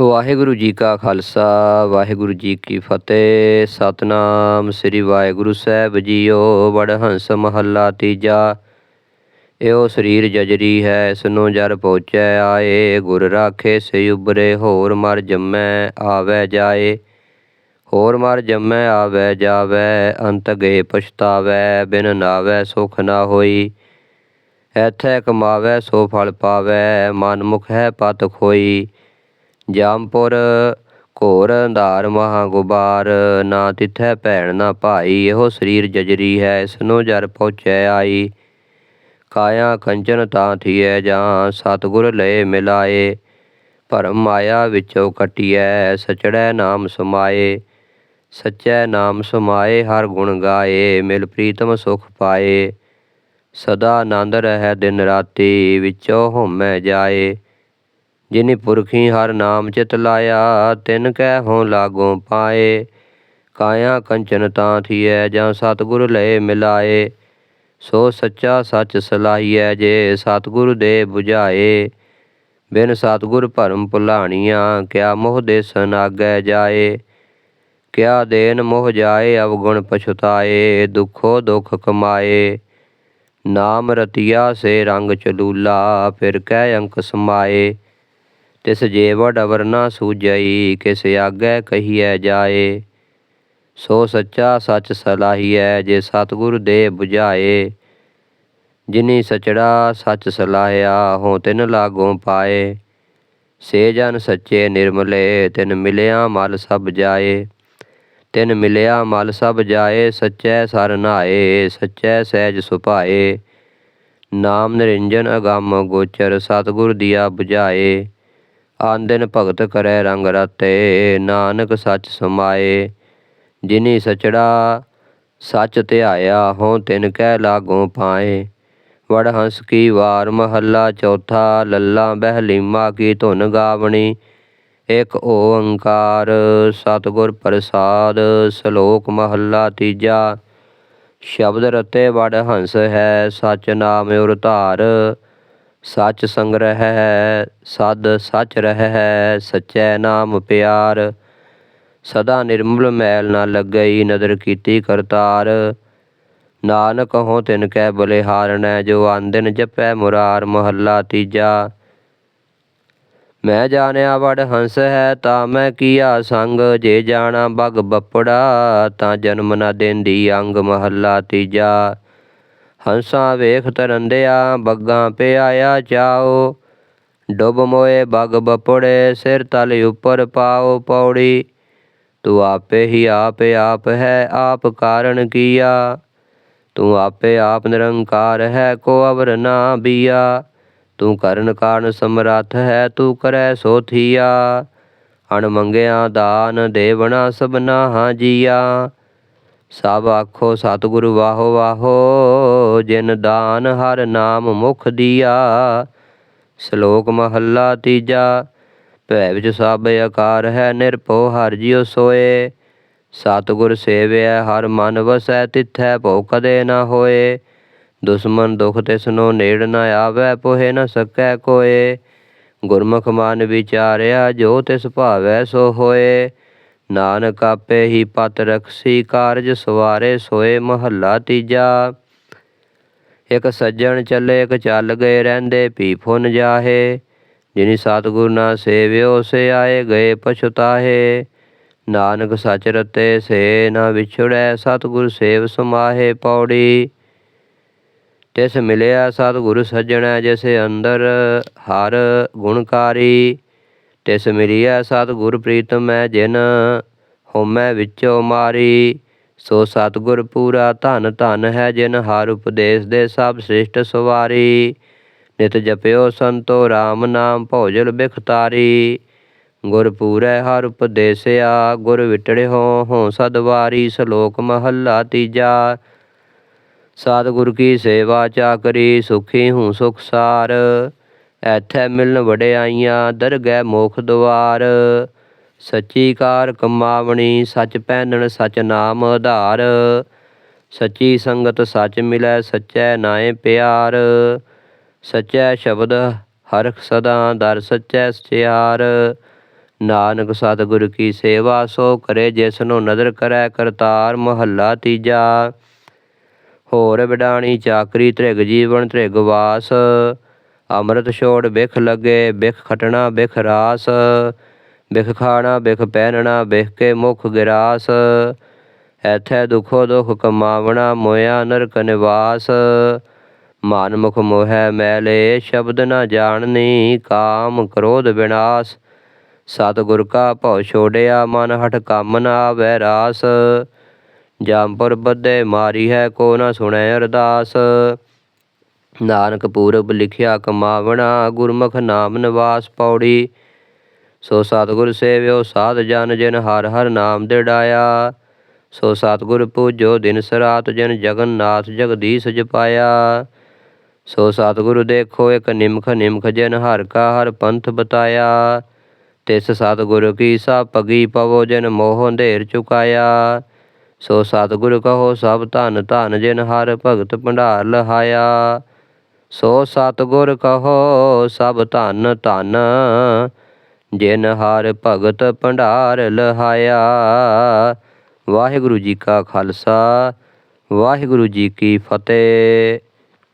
ਵਾਹਿਗੁਰੂ ਜੀ ਕਾ ਖਾਲਸਾ, ਵਾਹਿਗੁਰੂ ਜੀ ਕੀ ਫਤਿਹ। ਸਤਨਾਮ ਸ੍ਰੀ ਵਾਹਿਗੁਰੂ ਸਾਹਿਬ ਜੀਓ ਵਡਹੰਸ ਮਹੱਲਾ ਤੀਜਾ। ਇਹੋ ਸਰੀਰ ਜਜਰੀ ਹੈ ਇਸ ਨੂੰ ਜਰ ਪਹੁੰਚੈ ਆਏ। ਗੁਰ ਰਾਖੇ ਸੇ ਉਬਰੇ ਹੋਰ ਮਰ ਜੰਮੈ ਆਵੈ ਜਾਏ। ਹੋਰ ਮਰ ਜੰਮੈ ਆਵੈ ਜਾਵੈ, ਅੰਤ ਗਏ ਪਛਤਾਵੈ, ਬਿਨ ਨਾਵੈ ਸੁਖ ਨਾ ਹੋਈ। ਐਥੈ ਕਮਾਵੈ ਸੋ ਫਲ ਪਾਵੈ, ਮਨ ਮੁਖ ਹੈ ਪਤ ਖੋਈ। ਜਾਮਪੁਰ ਘੋਰ ਅੰਧਾਰ ਮਹਾ ਗੁਬਾਰ ਨਾ ਤਿਥੈ ਭੈਣ ਨਾ ਭਾਈ, ਇਹੋ ਸਰੀਰ ਜਜਰੀ ਹੈ ਇਸ ਨੂੰ ਜਰ ਪਹੁੰਚੈ ਆਈ। ਕਾਇਆ ਕੰਚਨ ਤਾਂ ਥੀਐ ਜਾਂ ਸਤਿਗੁਰ ਲਏ ਮਿਲਾਏ। ਭਰਮ ਮਾਇਆ ਵਿੱਚੋਂ ਕਟਿਐ, ਸਚੜੈ ਨਾਮ ਸਮਾਏ। ਸਚੈ ਨਾਮ ਸਮਾਏ, ਹਰ ਗੁਣ ਗਾਏ, ਮਿਲ ਪ੍ਰੀਤਮ ਸੁਖ ਪਾਏ। ਸਦਾ ਆਨੰਦ ਰਹਿ ਦਿਨ ਰਾਤੀ, ਵਿੱਚੋਂ ਹਉਮੈ ਜਾਏ। ਜਿਨੀ ਪੁਰਖੀ ਹਰ ਨਾਮ ਚਿਤ ਲਾਇਆ, ਤਿਨ ਕੈ ਹੋਂ ਲਾਗੋਂ ਪਾਏ। ਕਾਇਆ ਕੰਚਨ ਤਾਂ ਥੀਐ, ਜਾਂ ਸਤਿਗੁਰ ਲਏ ਮਿਲਾਏ। ਸੋ ਸੱਚਾ ਸੱਚ ਸਲਾਹੀਐ, ਜੇ ਸਤਿਗੁਰ ਦੇ 부ਝਾਏ ਬਿਨ ਸਤਿਗੁਰ ਭਰਮ ਭੁਲਾਣੀਆਂ, ਕਿਆ ਮੋਹ ਦੇਸਨ ਆਗੈ ਜਾਏ। ਕਿਆ ਦੇਨ ਮੋਹ ਜਾਏ, ਅਵਗੁਣ ਪਛਤਾਏ, ਦੁਖੋ ਦੁਖ ਕਮਾਏ। ਨਾਮ ਰਤੀਆ ਸੇ ਰੰਗ ਚਲੂਲਾ, ਫਿਰ ਕਹਿ ਅੰਕ ਸਮਾਏ। ਤਿਸ ਜੇਵੜ ਅਵਰਨਾ ਸੂਝਈ, ਕਿਸ ਆਗੈ ਕਹੀਐ ਜਾਏ, ਸੋ ਸੱਚਾ ਸੱਚ ਸਲਾਹੀਐ, ਜੇ ਸਤਿਗੁਰ ਦੇ 부ਝਾਏ ਜਿਨੀ ਸਚੜਾ ਸੱਚ ਸਲਾਹਿਆ ਹੋ ਤਿਨ ਲਾਗੋਂ ਪਾਏ। ਸੇ ਜਨ ਸੱਚੇ ਨਿਰਮਲੇ, ਤਿਨ ਮਿਲਿਆ ਮਲ ਸਭ ਜਾਏ। ਤਿਨ ਮਿਲਿਆ ਮਲ ਸਭ ਜਾਏ, ਸੱਚੈ ਸਰ ਨਾਏ, ਸੱਚੈ ਸਹਿਜ ਸੁਭਾਏ। ਨਾਮ ਨਿਰੰਜਨ ਅਗੰਮ ਗੋਚਰ, ਸਤਿਗੁਰ ਦੀਆ 부ਝਾਏ ਆਨ ਭਗਤ ਕਰੈ ਰੰਗ ਰਤੇ, ਨਾਨਕ ਸੱਚ ਸਮਾਏ। ਜਿਨੀ ਸਚੜਾ ਸੱਚ ਧਿਆਇਆ ਹੋਂ ਤਿਨ ਕਹਿ ਲਾਗੋ ਪਾਏ। ਵੜ ਹੰਸ ਕੀ ਵਾਰ ਮਹੱਲਾ ਚੌਥਾ, ਲੱਲਾ ਬਹਿਲੀਮਾ ਕੀ ਧੁਨ ਗਾਵਣੀ। ਇਕ ਓੰਕਾਰ, ਸਤਿਗੁਰ ਪ੍ਰਸਾਦ, ਸ਼ਲੋਕ ਮਹੱਲਾ ਤੀਜਾ। ਸ਼ਬਦ ਰਤੇ ਵੜ ਹੰਸ ਹੈ, ਸਚ ਨਾਮ ਉਰ ਧਾਰ। ਸਚ ਸੰਗ੍ਰਹਿ ਹੈ ਸਦ ਸੱਚ ਰਹਿ ਹੈ ਸਚੈ ਨਾਮ ਪਿਆਰ। ਸਦਾ ਨਿਰਮਲ ਮੈਲ ਨਾ ਲੱਗਈ, ਨਦਰ ਕੀਤੀ ਕਰਤਾਰ। ਨਾਨਕ ਹੋ ਤਿਨ ਕੈ ਬਲਿਹਾਰਣੈ ਜੋ ਆਂਦਿਨ ਜਪੈ ਮੁਰਾਰ ਮਹੱਲਾ ਤੀਜਾ। ਮੈਂ ਜਾਣਿਆ ਵੜ ਹੰਸ ਹੈ, ਤਾਂ ਮੈਂ ਕੀਆ ਸੰਗ। ਜੇ ਜਾਣਾ ਬਗ ਬੱਪੜਾ, ਤਾਂ ਜਨਮ ਨਾ ਦੇਂਦੀ ਅੰਗ ਮਹੱਲਾ ਤੀਜਾ। ਹੰਸਾਂ ਵੇਖ ਤਰੰਦਿਆ, ਬੱਗਾਂ ਪਿਆਇਆ ਚਾਓ ਡੁੱਬ ਮੋਏ, ਬਗ ਬਪੜੇ, ਸਿਰ ਤਲ ਉੱਪਰ ਪਾਓ ਪੌੜੀ। ਤੂੰ ਆਪੇ ਹੀ ਆਪ ਆਪ ਹੈ, ਆਪ ਕਾਰਨ ਕੀਆ। ਤੂੰ ਆਪੇ ਆਪ ਨਿਰੰਕਾਰ ਹੈ, ਕੋ ਅਵਰ ਨਾ ਬੀਆ। ਤੂੰ ਕਰਨ ਕਾਰਨ ਸਮਰੱਥ ਹੈ, ਤੂੰ ਕਰੈ ਸੋਥੀਆ। ਅਣ ਮੰਗਿਆ ਦਾਨ, ਦੇਵਣਾ ਸਭਨਾ ਹਾਂ ਜੀਆ। ਸਭ ਆਖੋ, ਸਤਿਗੁਰ ਵਾਹੋ ਵਾਹੋ, ਜਿਨ ਦਾਨ ਹਰ ਨਾਮ ਮੁਖ ਦੀਆ। ਸ਼ਲੋਕ ਮਹੱਲਾ ਤੀਜਾ, ਭੈ ਵਿੱਚ ਸਭ ਆਕਾਰ ਹੈ, ਨਿਰਭਉ ਹਰ ਜਿਉ ਸੋਏ। ਸਤਿਗੁਰ ਸੇਵਿਆ ਹਰ ਮਨ ਵਸੈ, ਤਿਥੈ ਭਉ ਕਦੇ ਨਾ ਹੋਏ। ਦੁਸ਼ਮਨ ਦੁਖ ਤਿਸਨੋ ਨੇੜ ਨਾ ਆਵੈ, ਪੋਹਿ ਨਾ ਸਕੈ ਕੋਏ। ਗੁਰਮੁਖ ਮਨ ਵਿਚਾਰਿਆ, ਜੋ ਤਿਸ ਭਾਵੈ ਸੋ ਹੋਏ। ਨਾਨਕ ਆਪੇ ਹੀ ਪਤ ਰਖਸੀ ਕਾਰਜ ਸਵਾਰੇ ਸੋਏ ਮਹੱਲਾ ਤੀਜਾ। ਇਕ ਸੱਜਣ ਚੱਲੇ, ਇਕ ਚੱਲ ਗਏ, ਰਹਿੰਦੇ ਪੀ ਫੁਨ ਜਾਹੇ। ਜਿਨੀ ਸਤਿਗੁਰ ਨਾ ਸੇਵਿਓ, ਸੇ ਆਏ ਗਏ ਪਛਤਾਹੇ। ਨਾਨਕ ਸਚ ਰਤੇ, ਸੇ ਨਾ ਵਿਛੜੈ, ਸਤਿਗੁਰ ਸੇਵ ਸਮਾਹੇ ਪੌੜੀ। ਤਿਸ ਮਿਲਿਆ ਸਤਿਗੁਰ ਸੱਜਣੈ, ਜਿਸ ਅੰਦਰ ਹਰ ਗੁਣਕਾਰੀ। ਤਿਸ ਮਿਲਿਆ ਸਤਿਗੁਰ ਪ੍ਰੀਤਮੈ ਜਿਨ ਹੋਮੈ ਵਿੱਚੋ ਮਾਰੀ, ਸੋ ਸਤਿਗੁਰ ਪੂਰਾ ਧਨ ਧਨ ਹੈ ਜਿਨ ਹਰ ਉਪਦੇਸ਼ ਦੇ ਸਭ ਸ੍ਰਿਸ਼ਟ ਸਵਾਰੀ। ਨਿਤ ਜਪਿਓ ਸੰਤੋ RAM ਨਾਮ ਭੋਜਲ ਬਿਖਤਾਰੀ, ਗੁਰ ਪੂਰੈ ਹਰ ਉਪਦੇਸਿਆ, ਗੁਰ ਵਿਟੜਿਓ ਹੋ ਸਦਵਾਰੀ, ਸ਼ਲੋਕ ਮਹੱਲਾ ਤੀਜਾ। ਸਤਿਗੁਰ ਕੀ ਸੇਵਾ ਚਾਕਰੀ, ਸੁਖੀ ਹੂੰ ਸੁਖ ਸਾਰ। ਐਥੈ ਮਿਲਨ ਵਡਿਆਈਆਂ, ਦਰਗਹਿ ਮੋਖ ਦੁਆਰ ਸੱਚੀ ਕਾਰ ਕਮਾਵਣੀ, ਸੱਚ ਪਹਿਨਣ, ਸੱਚ ਨਾਮ ਆਧਾਰ। ਸੱਚੀ ਸੰਗਤ ਸੱਚ ਮਿਲੈ, ਸੱਚੈ ਨਾਏ ਪਿਆਰ। ਸੱਚੈ ਸ਼ਬਦ ਹਰਖ ਸਦਾ, ਦਰ ਸਚੈ ਸਚਿਆਰ। ਨਾਨਕ ਸਤਿਗੁਰ ਕੀ ਸੇਵਾ, ਸੋ ਕਰੇ ਜਿਸਨੂੰ ਨਦਰ ਕਰੈ ਕਰਤਾਰ ਮਹੱਲਾ ਤੀਜਾ। ਹੋਰ ਬਿਡਾਣੀ ਚਾਕਰੀ ਤ੍ਰਿਗ ਜੀਵਨ ਤ੍ਰਿਗ ਵਾਸ। ਅੰਮ੍ਰਿਤ ਛੋੜ, ਬਿਖ ਲੱਗੇ, ਬਿਖ ਖਟਣਾ, ਬਿਖ ਰਾਸ, ਬਿਖ ਖਾਣਾ, ਬਿਖ ਪਹਿਨਣਾ, ਬਿਖ ਕੇ ਮੁਖ ਗਿਰਾਸ, ਐਥੈ ਦੁਖੋ ਦੁਖ ਕਮਾਵਣਾ ਮੋਇਆ ਨਰਕ ਨਿਵਾਸ, ਮਨ ਮੁਖ ਮੋਹੈ ਮੈਲੇ, ਸ਼ਬਦ ਨਾ ਜਾਣਨੀ, ਕਾਮ ਕ੍ਰੋਧ ਵਿਨਾਸ਼ ਸਤਿਗੁਰ ਕਾ ਭਉ ਛੋੜਿਆ, ਮਨ ਹਠ ਕੰਮ ਨਾ ਆਵੈ ਰਾਸ ਜੰਪੁਰ ਬੱਧੇ ਮਾਰੀ ਹੈ ਕੋ ਨਾ ਸੁਣੈ ਅਰਦਾਸ ਨਾਨਕ ਪੂਰਬ ਲਿਖਿਆ ਕਮਾਵਣਾ, ਗੁਰਮੁਖ ਨਾਮ ਨਿਵਾਸ ਪੌੜੀ। ਸੋ ਸਤਿਗੁਰ ਸੇਵਿਓ ਸਾਧ ਜਨ, ਜਿਨ ਹਰ ਹਰ ਨਾਮ ਦਿੜਾਇਆ। ਸੋ ਸਤਿਗੁਰ ਪੂਜੋ ਦਿਨ ਸਰਾਤ, ਜਿਨ ਜਗਨਨਾਥ ਜਗਦੀਸ਼ ਜਪਾਇਆ। ਸੋ ਸਤਿਗੁਰ ਦੇਖੋ ਇਕ ਨਿਮਖ ਨਿਮਖ, ਜਿਨ ਹਰ ਕਾ ਹਰ ਪੰਥ ਬਤਾਇਆ। ਤਿਸ ਸਤਿਗੁਰ ਕੀ ਸਾ ਪਗੀ ਪਵੋ, ਜਿਨ ਮੋਹ ਅੰਧੇਰ ਚੁਕਾਇਆ। ਸੋ ਸਤਿਗੁਰ ਕਹੋ ਸਭ ਧਨ ਧਨ, ਜਿਨ ਹਰ ਭਗਤ ਭੰਡਾਰ ਲਹਾਇਆ। ਸੋ ਸਤਿਗੁਰ ਕਹੋ ਸਭ ਧਨ ਧਨ, ਜਿਨ ਹਰ ਭਗਤ ਭੰਡਾਰ ਲਹਾਇਆ। ਵਾਹਿਗੁਰੂ ਜੀ ਕਾ ਖਾਲਸਾ, ਵਾਹਿਗੁਰੂ ਜੀ ਕੀ ਫਤਿਹ।